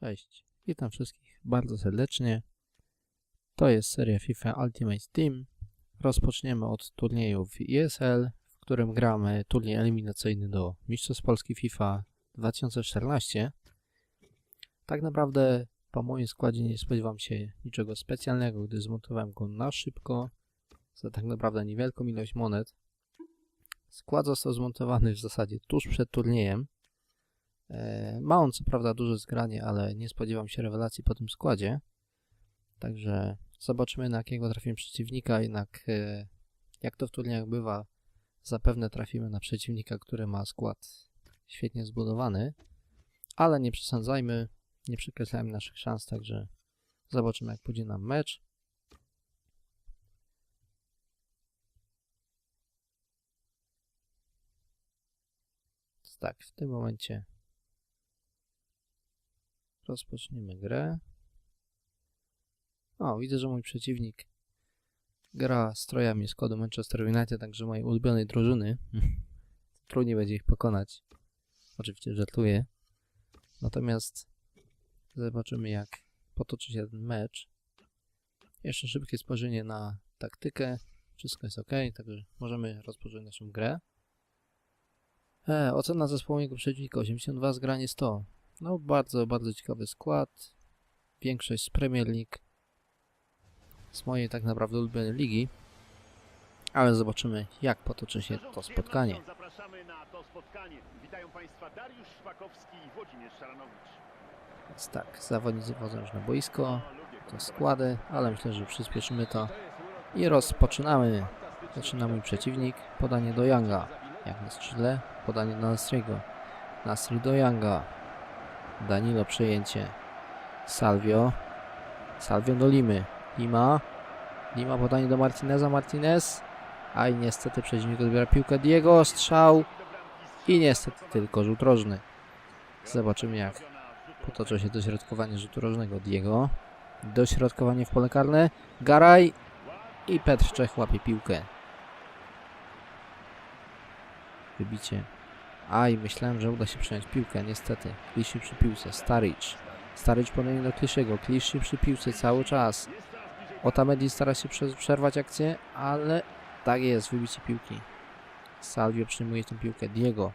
Cześć, witam wszystkich bardzo serdecznie. To jest seria FIFA Ultimate Team. Rozpoczniemy od turnieju w ESL, w którym gramy turniej eliminacyjny do Mistrzostw Polski FIFA 2014. Tak naprawdę po moim składzie nie spodziewam się niczego specjalnego, gdy zmontowałem go na szybko, za tak naprawdę niewielką ilość monet. Skład został zmontowany w zasadzie tuż przed turniejem. E, Ma on co prawda duże zgranie, ale nie spodziewam się rewelacji po tym składzie. Także zobaczymy na jakiego trafimy przeciwnika, jednak e, jak to w turniejach bywa, zapewne trafimy na przeciwnika, który ma skład świetnie zbudowany. Ale nie przesadzajmy, nie przekreślajmy naszych szans, także zobaczymy jak pójdzie nam mecz. Tak, w tym momencie Rozpoczniemy grę. O, widzę, że mój przeciwnik gra strojami z kodu Manchester United, także mojej ulubionej drużyny. Trudniej będzie ich pokonać. Oczywiście żartuję. Natomiast zobaczymy, jak potoczy się ten mecz. Jeszcze szybkie spojrzenie na taktykę. Wszystko jest ok, także możemy rozpocząć naszą grę. E, ocena zespołu mojego przeciwnika 82, zgranie 100. No, bardzo, bardzo ciekawy skład. Większość z Premier League. Z mojej tak naprawdę ulubionej ligi. Ale zobaczymy, jak potoczy się to spotkanie. Zapraszamy na to spotkanie. Witają Państwa Dariusz Szpakowski i Włodzimierz Szaranowicz. Więc tak, zawodnicy wchodzą już na boisko. To składy, ale myślę, że przyspieszymy to. I rozpoczynamy. Zaczyna mój przeciwnik. Podanie do Younga. Jak na skrzydle. Podanie do Nasriego. Nasri do Younga. Danilo przejęcie. Salvio. Salvio do Limy. Lima. Lima podanie do Martineza. Martinez. Aj, niestety przeciwnik odbiera piłkę. Diego. Strzał. I niestety tylko rzut rożny. Zobaczymy jak potoczy się dośrodkowanie rzutu rożnego Diego. Dośrodkowanie w pole karne. Garaj. I Petr Czech łapie piłkę. Wybicie. Aj, myślałem, że uda się przejąć piłkę, niestety. Kliszy przy piłce, Staric. Staric podanie do Kliszego, Kliszy przy piłce cały czas. Otamedi stara się prze- przerwać akcję, ale tak jest, wybicie piłki. Salvio przyjmuje tę piłkę, Diego.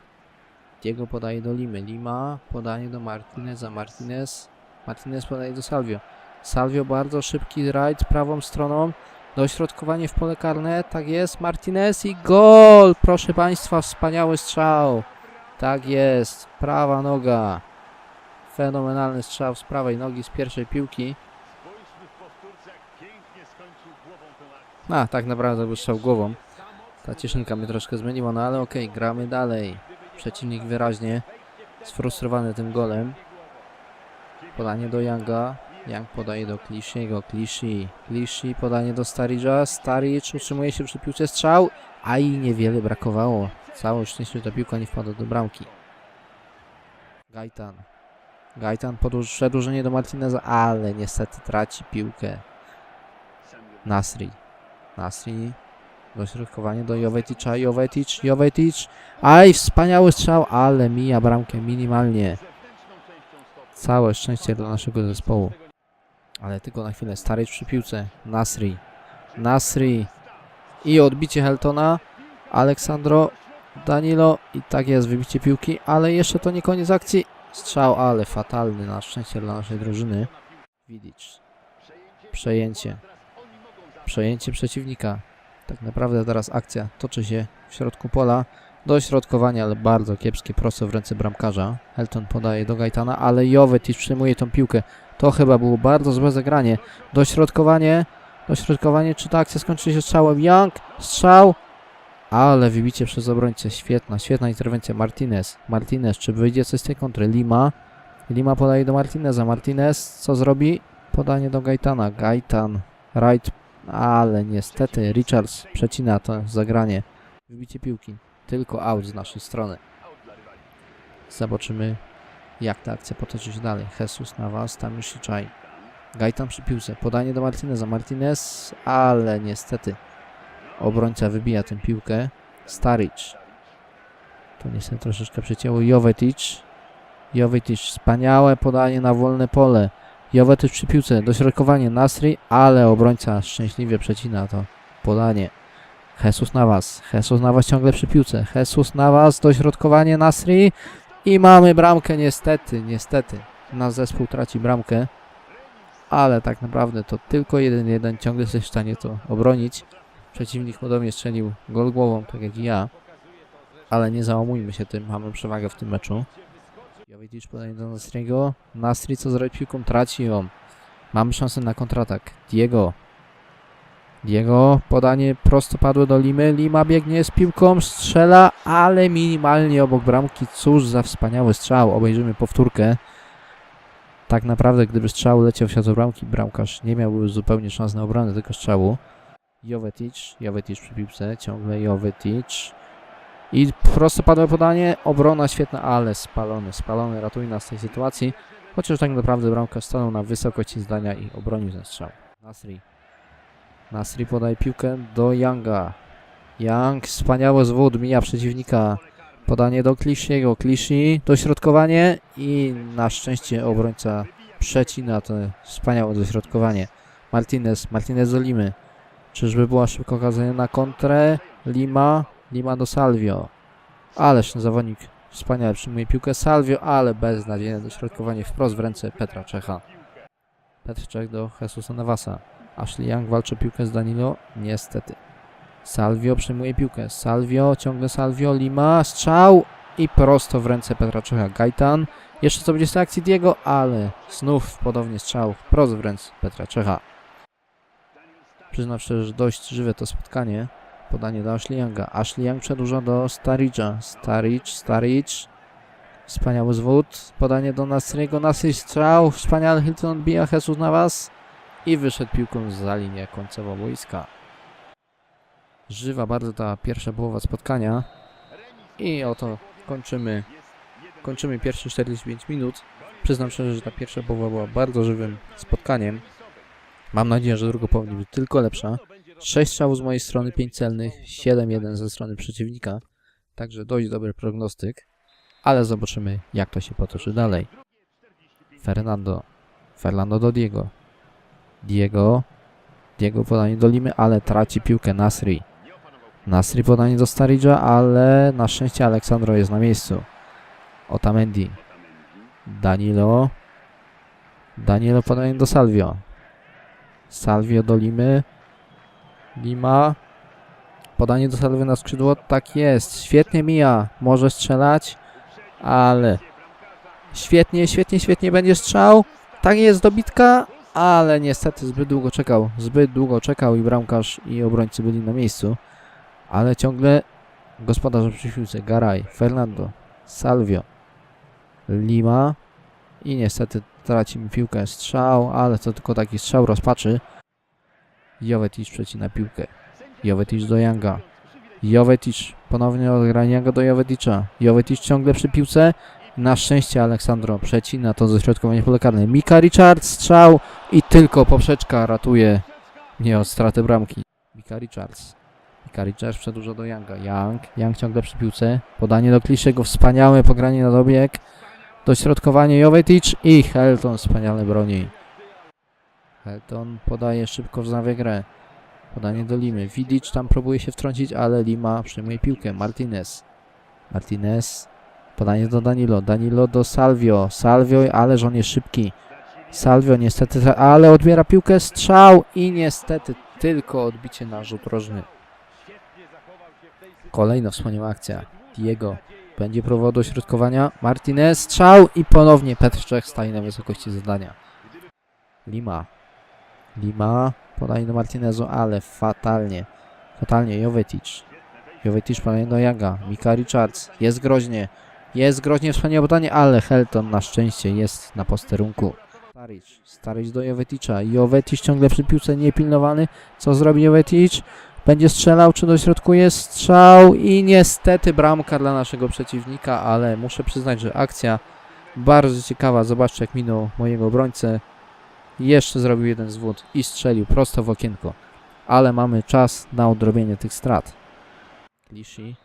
Diego podaje do Limy, Lima podanie do Martineza, Martinez. Martinez podaje do Salvio. Salvio bardzo szybki rajd prawą stroną. Dośrodkowanie w pole karne, tak jest, Martinez i gol! Proszę Państwa, wspaniały strzał. Tak jest, prawa noga. Fenomenalny strzał z prawej nogi z pierwszej piłki. A, tak naprawdę był strzał głową. Ta cieszynka mnie troszkę zmieniła, no ale okej, gramy dalej. Przeciwnik wyraźnie sfrustrowany tym golem. Podanie do Younga. Young podaje do Klishiego. Klishi. Klishi podanie do Staricza. Staric utrzymuje się przy piłce strzał. A i niewiele brakowało. Całe szczęście, że ta piłka nie wpadła do bramki. Gajtan. Gajtan podłuż, przedłużenie do Martineza, ale niestety traci piłkę. Nasri. Nasri. Dośrodkowanie do Joveticza. Jovetic. Jovetic. Aj, wspaniały strzał, ale mija bramkę minimalnie. Całe szczęście dla naszego zespołu. Ale tylko na chwilę. Stary przy piłce. Nasri. Nasri. I odbicie Heltona. Aleksandro. Danilo. I tak jest wybicie piłki, ale jeszcze to nie koniec akcji. Strzał, ale fatalny na szczęście dla naszej drużyny. Vidic. Przejęcie. Przejęcie przeciwnika. Tak naprawdę teraz akcja toczy się w środku pola. Dośrodkowanie, ale bardzo kiepskie, prosto w ręce bramkarza. Helton podaje do Gaitana, ale Jovetic przyjmuje tą piłkę. To chyba było bardzo złe zagranie. Dośrodkowanie, dośrodkowanie, czy ta akcja skończy się strzałem? Young, strzał, ale wybicie przez obrońcę. Świetna, świetna interwencja Martinez. Martinez, czy wyjdzie coś z tej kontry? Lima. Lima podaje do Martineza. Martinez, co zrobi? Podanie do Gaitana. Gaitan, right, ale niestety Richards przecina to zagranie. Wybicie piłki. Tylko out z naszej strony. Zobaczymy, jak ta akcja potoczy się dalej. Jesus Navas, tam już Czaj. Gajtan przy piłce. Podanie do Martineza. Martinez, ale niestety obrońca wybija tę piłkę. Staric. To niestety troszeczkę przecięło. Jovetic. Jovetic, wspaniałe podanie na wolne pole. Jovetic przy piłce, dośrodkowanie Nasri, ale obrońca szczęśliwie przecina to podanie. Jesus Navas, Jesus Navas ciągle przy piłce. Jesus Navas, dośrodkowanie Nasri i mamy bramkę niestety, niestety. Nasz zespół traci bramkę, ale tak naprawdę to tylko 1-1, ciągle jesteś w stanie to obronić. Przeciwnik podobnie strzelił gol głową, tak jak i ja, ale nie załamujmy się tym, mamy przewagę w tym meczu. Jovetic podaje do Nasriego. Nasri co zrobi piłką? Traci ją. Mamy szansę na kontratak. Diego. Diego, podanie prostopadłe do Limy. Lima biegnie z piłką, strzela, ale minimalnie obok bramki. Cóż za wspaniały strzał. Obejrzymy powtórkę. Tak naprawdę, gdyby strzał leciał w światło bramki, bramkarz nie miałby zupełnie szans na obronę tego strzału. Jovetic, Jovetic przy piłce, ciągle Jovetic. I prostopadłe podanie, obrona świetna, ale spalony, spalony, ratuje nas z tej sytuacji. Chociaż tak naprawdę bramkarz stanął na wysokości zdania i obronił ten strzał. Nasri. Nasri podaje piłkę do Younga. Young, wspaniały zwód, mija przeciwnika. Podanie do Klishiego. Klishi, dośrodkowanie i na szczęście obrońca przecina to wspaniałe dośrodkowanie. Martinez, Martinez do Limy. Czyżby była szybko okazja na kontrę? Lima, Lima do Salvio. Ależ zawodnik wspaniale przyjmuje piłkę Salvio, ale beznadziejne dośrodkowanie wprost w ręce Petra Czecha. Petr Czech do Jesusa Navasa. Ashley Young walczy piłkę z Danilo. Niestety. Salvio przyjmuje piłkę. Salvio, ciągle Salvio, Lima, strzał i prosto w ręce Petra Czecha. Gajtan. Jeszcze co będzie z akcji Diego, ale znów podobnie strzał wprost w ręce Petra Czecha. Przyznam szczerze, że dość żywe to spotkanie. Podanie do Ashley Younga. Ashley Young przedłuża do Staricza. Staric, Staric. Wspaniały zwód. Podanie do Nasriego. Nasri strzał. Wspaniale Hilton odbija Jesus na was. I wyszedł piłką za linię końcową boiska. Żywa bardzo ta pierwsza połowa spotkania. I oto kończymy, kończymy pierwsze 45 minut. Przyznam szczerze, że ta pierwsza połowa była bardzo żywym spotkaniem. Mam nadzieję, że druga połowa będzie tylko lepsza. 6 strzałów z mojej strony, 5 celnych, 7-1 ze strony przeciwnika. Także dość dobry prognostyk. Ale zobaczymy, jak to się potoczy dalej. Fernando. Fernando do Diego. Diego. Diego podanie do Limy, ale traci piłkę Nasri. Nasri podanie do Staridża, ale na szczęście Aleksandro jest na miejscu. Otamendi. Danilo. Danilo podanie do Salvio. Salvio do Limy. Lima. Podanie do Salvio na skrzydło. Tak jest. Świetnie mija. Może strzelać. Ale. Świetnie, świetnie, świetnie będzie strzał. Tak jest dobitka. Ale niestety zbyt długo czekał. Zbyt długo czekał i bramkarz i obrońcy byli na miejscu. Ale ciągle gospodarze przy piłce. Garay, Fernando, Salvio, Lima. I niestety tracimy piłkę. Strzał, ale to tylko taki strzał rozpaczy. Jovetic przecina piłkę. Jovetic do Younga. Jovetic ponownie odgranie go do Joveticza. Jovetic ciągle przy piłce. Na szczęście Aleksandro przecina to dośrodkowanie pole karne. Mika Richards, strzał i tylko poprzeczka ratuje mnie od straty bramki. Mika Richards. Mika Richards przedłuża do Younga. Young, Young ciągle przy piłce. Podanie do Kliszego, wspaniałe pogranie na dobieg. Dośrodkowanie Jovetic i Helton wspaniale broni. Helton podaje szybko wznawia grę. Podanie do Limy. Vidic tam próbuje się wtrącić, ale Lima przyjmuje piłkę. Martinez. Martinez. Podanie do Danilo. Danilo do Salvio. Salvio, ależ on jest szybki. Salvio niestety, ale odbiera piłkę. Strzał i niestety tylko odbicie na rzut rożny. Kolejna wspaniała akcja. Diego będzie próbował do środkowania. Martinez, strzał i ponownie Petr Czech staje na wysokości zadania. Lima. Lima, podanie do Martinezu, ale fatalnie. Fatalnie, Jovetic. Jovetic podanie do Jaga. Mika Richards. Jest groźnie. Jest groźnie wspaniałe podanie, ale Helton na szczęście jest na posterunku. Staric. Staric do Joveticza. Jovetic ciągle przy piłce niepilnowany. Co zrobi Jovetic? Będzie strzelał, czy dośrodkuje strzał i niestety bramka dla naszego przeciwnika, ale muszę przyznać, że akcja bardzo ciekawa. Zobaczcie jak minął mojego obrońcę. Jeszcze zrobił jeden zwód i strzelił prosto w okienko. Ale mamy czas na odrobienie tych strat. Klishi.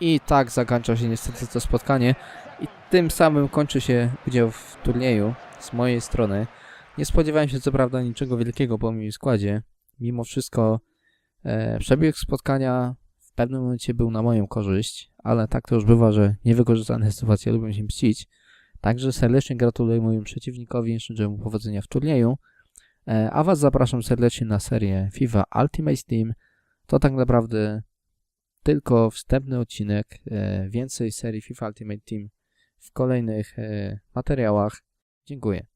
I tak zakończyło się niestety to spotkanie. I tym samym kończy się udział w turnieju z mojej strony. Nie spodziewałem się co prawda niczego wielkiego po moim składzie. Mimo wszystko e, przebieg spotkania w pewnym momencie był na moją korzyść, ale tak to już bywa, że niewykorzystane sytuacje lubią się mścić. Także serdecznie gratuluję mojemu przeciwnikowi, życzę mu powodzenia w turnieju. E, A Was zapraszam serdecznie na serię FIFA Ultimate Team. To tak naprawdę tylko wstępny odcinek. E, Więcej serii FIFA Ultimate Team w kolejnych e, materiałach. Dziękuję.